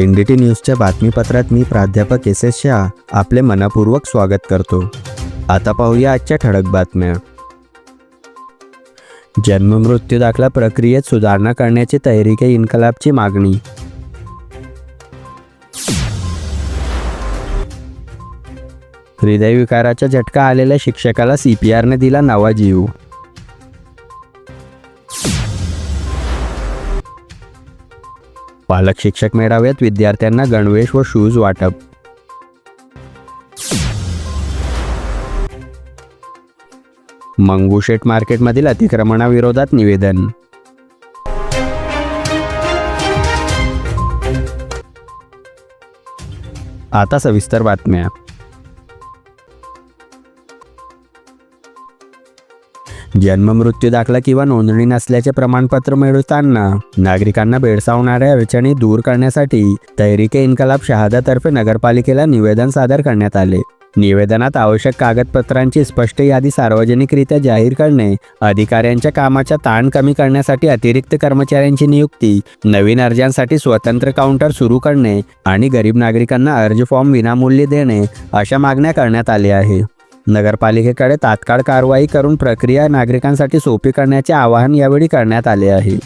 N D T न्यूजच्या बातमीपत्रात मी प्राध्यापक S S Shah आपले मनापूर्वक स्वागत करतो. आता पाहूया आजच्या ठळक बातम्या. जन्ममृत्यू दाखला प्रक्रियेत सुधारणा करण्याची तहरीके इन्कलाबची मागणी. हृदयविकाराचा झटका आलेल्या शिक्षकाला सी पी दिला नवा जीव. पालक शिक्षक मेळाव्यात विद्यार्थ्यांना गणवेश व शूज वाटप. मंगुशेट मार्केटमधील अतिक्रमणाविरोधात निवेदन. आता सविस्तर बातम्या. जन्ममृत्यू दाखला किंवा नोंदणी नसल्याचे प्रमाणपत्र मिळवताना नागरिकांना भेडसावणाऱ्या अडचणी दूर करण्यासाठी तहरीके इन्कलाब शहादातर्फे नगरपालिकेला निवेदन सादर करण्यात आले. निवेदनात आवश्यक कागदपत्रांची स्पष्ट यादी सार्वजनिकरित्या जाहीर करणे अधिकाऱ्यांच्या कामाचा ताण कमी करण्यासाठी अतिरिक्त कर्मचाऱ्यांची नियुक्ती नवीन अर्जांसाठी स्वतंत्र काउंटर सुरू करणे आणि गरीब नागरिकांना अर्ज फॉर्म विनामूल्य देणे अशा मागण्या करण्यात आल्या आहे नगरपालिकेकडे तात्काळ कारवाई करून प्रक्रिया नागरिकांसाठी सोपी करण्याचे आवाहन यावेळी करण्यात आले आहे.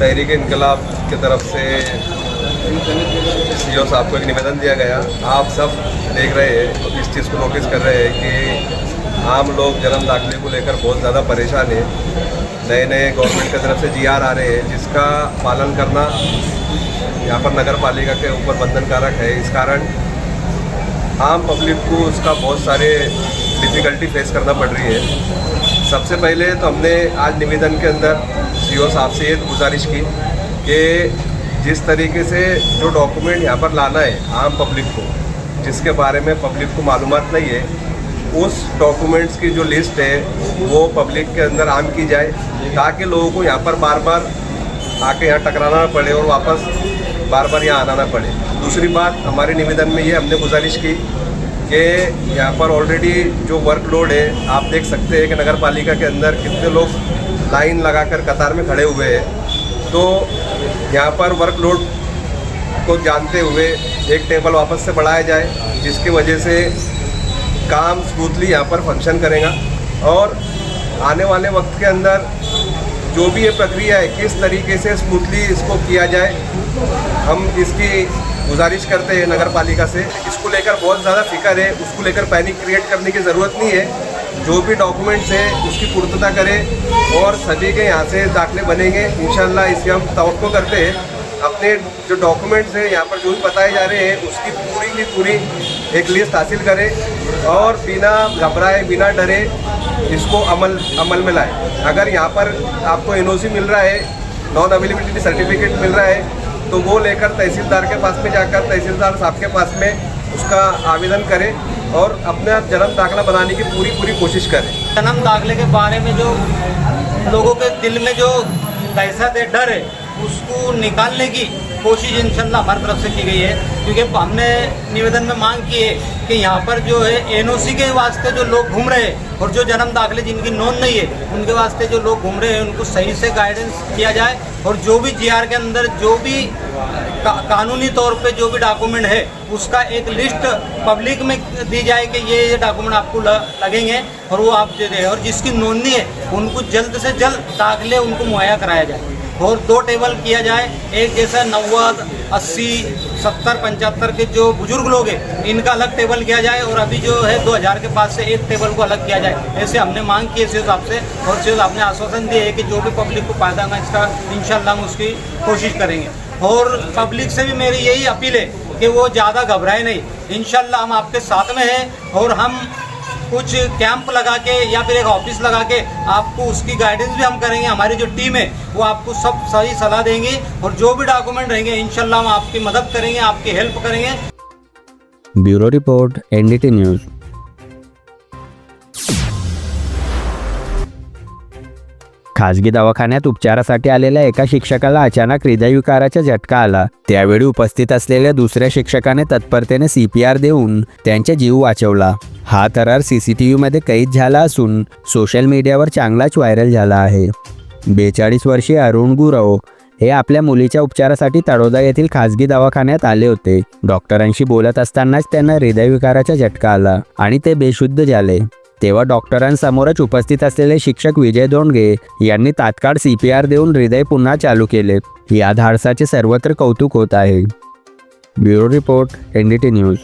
तहरीक इनकलाब की तरफ से सी साहब को एक निवेदन दिया गया आप सब देख रहे हैं इस चीज़ को नोटिस कर रहे हैं कि आम लोग जन्म दाखिले को लेकर बहुत ज़्यादा परेशान हैं। नए नए गवर्नमेंट की तरफ से जी आर आ रहे हैं जिसका पालन करना यहाँ पर नगर पालिका के ऊपर बंधनकारक है। इस कारण आम पब्लिक को उसका बहुत सारे डिफ़िकल्टी फेस करना पड़ रही है। सबसे पहले तो हमने आज निवेदन के अंदर सी साहब से ये गुजारिश की कि जिस तरीके से जो डॉक्यूमेंट यहाँ पर लाना है आम पब्लिक को, जिसके बारे में पब्लिक को मालूम नहीं है, उस डॉक्यूमेंट्स की जो लिस्ट है, वो पब्लिक के अंदर आम की जाए, ताकि लोगों को यहाँ पर बार बार आके यहाँ टकराना ना पड़े और वापस बार बार यहाँ आना ना पड़े। दूसरी बात, हमारे निवेदन में ये हमने गुजारिश की कि यहाँ पर ऑलरेडी जो वर्कलोड है, आप देख सकते हैं कि नगर पालिका के अंदर कितने लोग लाइन लगाकर कतार में खड़े हुए हैं। तो यहाँ पर वर्कलोड को जानते हुए एक टेबल वापस से बढ़ाया जाए, जिसकी वजह से काम स्मूथली यहाँ पर फ़ंक्शन करेगा। और आने वाले वक्त के अंदर जो भी ये प्रक्रिया है, किस तरीके से स्मूथली इसको किया जाए, हम इसकी गुजारिश करते हैं नगर पालिका से। इसको लेकर बहुत ज़्यादा फ़िक्र है, उसको लेकर पैनिक क्रिएट करने की ज़रूरत नहीं है। जो भी डॉक्यूमेंट्स है, उसकी पूर्तता करें और सभी के यहाँ से दाखिले बनेंगे। इंशाल्लाह इसकी हम तो करते हैं। अपने जो डॉक्यूमेंट्स हैं, यहाँ पर जो भी बताए जा रहे हैं, उसकी पूरी की पूरी एक लिस्ट हासिल करें और बिना घबराए, बिना डरे इसको अमल अमल में लाए। अगर यहाँ पर आपको एनओसी मिल रहा है नॉन अवेलेबिलिटी सर्टिफिकेट मिल रहा है तो वो लेकर तहसीलदार के पास में जाकर तहसीलदार साहब के पास में उसका आवेदन करें और अपना जन्म दाखिला बनाने की पूरी पूरी कोशिश करें। जन्म दाखिले के बारे में जो लोगों के दिल में जो दहशत है डर है, उसको निकालने की कोशिश इंशाल्लाह हर तरफ़ से की गई है। क्योंकि हमने निवेदन में मांग की है कि यहाँ पर जो है एनओसी के वास्ते जो लोग घूम रहे हैं और जो जन्म दाखिले जिनकी नोंद नहीं है उनके वास्ते जो लोग घूम रहे हैं उनको सही से गाइडेंस किया जाए और जो भी जीआर के अंदर जो भी का, कानूनी तौर पे जो भी डॉक्यूमेंट है उसका एक लिस्ट पब्लिक में दी जाए कि ये ये डॉक्यूमेंट आपको लगेंगे और वो आप दे दें। और जिसकी नोंदनी है उनको जल्द से जल्द दाखिले उनको मुहैया कराया जाए और दो टेबल किया जाए एक जैसा नव्वद अस्सी सत्तर पंचहत्तर के जो बुज़ुर्ग लोग हैं, इनका अलग टेबल किया जाए और अभी जो है 2000 के पास से एक टेबल को अलग किया जाए, ऐसे हमने मांग की है हिसाब से और सीओ आपने ने आश्वासन दिया है कि जो भी पब्लिक को फ़ायदा होगा, इसका इन हम उसकी कोशिश करेंगे। और पब्लिक से भी मेरी यही अपील है कि वो ज़्यादा घबराए नहीं। इन हम आपके साथ में हैं और हम कुछ कैंप लगा के या फिर एक ऑफिस लगा के आपको उसकी गाइडेंस भी हम करेंगे हमारी जो टीम है वो आपको सब सही सलाह देंगे और जो भी डॉक्यूमेंट रहेंगे इनशाला हम आपकी मदद करेंगे आपकी हेल्प करेंगे। Bureau report N D T news खाजगी दवाखान्यात उपचारासाठी आलेल्या एका शिक्षकाला अचानक हृदयविकाराचा झटका आला. त्यावेळी उपस्थित असलेल्या दुसऱ्या शिक्षकाने तत्परतेने सी पी आर देऊन त्यांचा जीव वाचवला. हा करार सी सी टी व्हीमध्ये कैद झाला असून सोशल मीडियावर चांगलाच व्हायरल झाला आहे. बेचाळीस वर्षीय अरुण गुरव हे आपल्या मुलीच्या उपचारासाठी तळोदा येथील खासगी दवाखान्यात आले होते. डॉक्टरांशी बोलत असतानाच त्यांना हृदयविकाराचा झटका आला आणि ते बेशुद्ध झाले. तेव्हा डॉक्टरांसमोरच उपस्थित असलेले शिक्षक विजय दोंडगे यांनी तात्काळ सी पी आर देऊन हृदय पुन्हा चालू केले. या धाडसाचे सर्वत्र कौतुक होत आहे. Bureau report N D T news.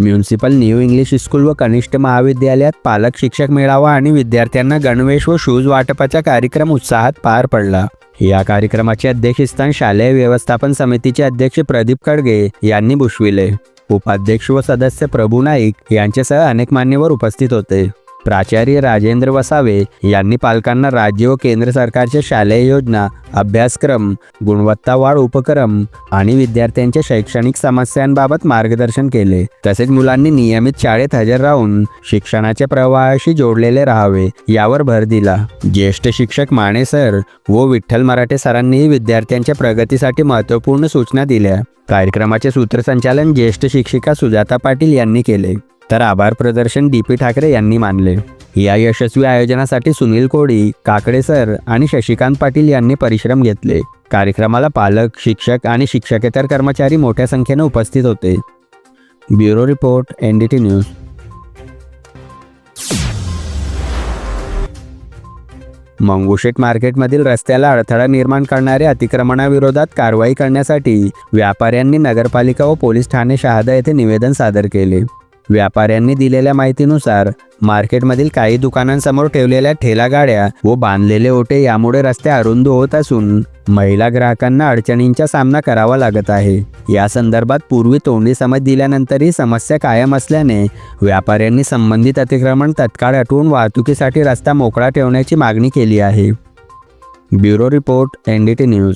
Municipal new English school व कनिष्ठ महाविद्यालयात पालक शिक्षक मेळावा आणि विद्यार्थ्यांना गणवेश व शूज वाटपाचा कार्यक्रम उत्साहात पार पडला. या कार्यक्रमाचे अध्यक्षस्थान शालेय व्यवस्थापन समितीचे अध्यक्ष प्रदीप खडगे यांनी भूषविले. उपाध्यक्ष व सदस्य प्रभू नाईक यांच्यासह अनेक मान्यवर उपस्थित होते. प्राचार्य राजेंद्र वसावे यांनी पालकांना राज्य व केंद्र सरकारच्या शालेय योजना अभ्यासक्रम गुणवत्ता वाढ उपक्रम आणि विद्यार्थ्यांच्या शैक्षणिक समस्यांबाबत मार्गदर्शन केले. तसेच मुलांनी नियमित शाळेत हजर राहून शिक्षणाच्या प्रवाहाशी जोडलेले राहावे यावर भर दिला. ज्येष्ठ शिक्षक माने सर व विठ्ठल मराठे सरांनीही विद्यार्थ्यांच्या प्रगतीसाठी महत्त्वपूर्ण सूचना दिल्या. कार्यक्रमाचे सूत्रसंचालन ज्येष्ठ शिक्षिका सुजाता पाटील यांनी केले. तर आभार प्रदर्शन डी पी ठाकरे यांनी मानले. या यशस्वी आयोजनासाठी सुनील कोळी काकडे सर आणि शशिकांत पाटील यांनी परिश्रम घेतले. कार्यक्रमाला पालक शिक्षक आणि शिक्षकेतर कर्मचारी मोठ्या संख्येने उपस्थित होते. Bureau report N D T news. Mangushet मार्केटमधील रस्त्याला अडथळा निर्माण करणाऱ्या अतिक्रमणाविरोधात कारवाई करण्यासाठी व्यापाऱ्यांनी नगरपालिका व पोलीस ठाणे शहादा येथे निवेदन सादर केले. व्यापाऱ्यांनी दिलेल्या माहितीनुसार मार्केटमधील काही दुकानांसमोर ठेवलेल्या ठेला गाड्या व बांधलेले ओटे यामुळे रस्ते अरुंद होत असून महिला ग्राहकांना अडचणींचा सामना करावा लागत आहे. या संदर्भात पूर्वी तोंडी समज दिल्यानंतरही समस्या कायम असल्याने व्यापाऱ्यांनी संबंधित अतिक्रमण तत्काळ हटवून वाहतुकीसाठी रस्ता मोकळा ठेवण्याची मागणी केली आहे. Bureau report N D T news.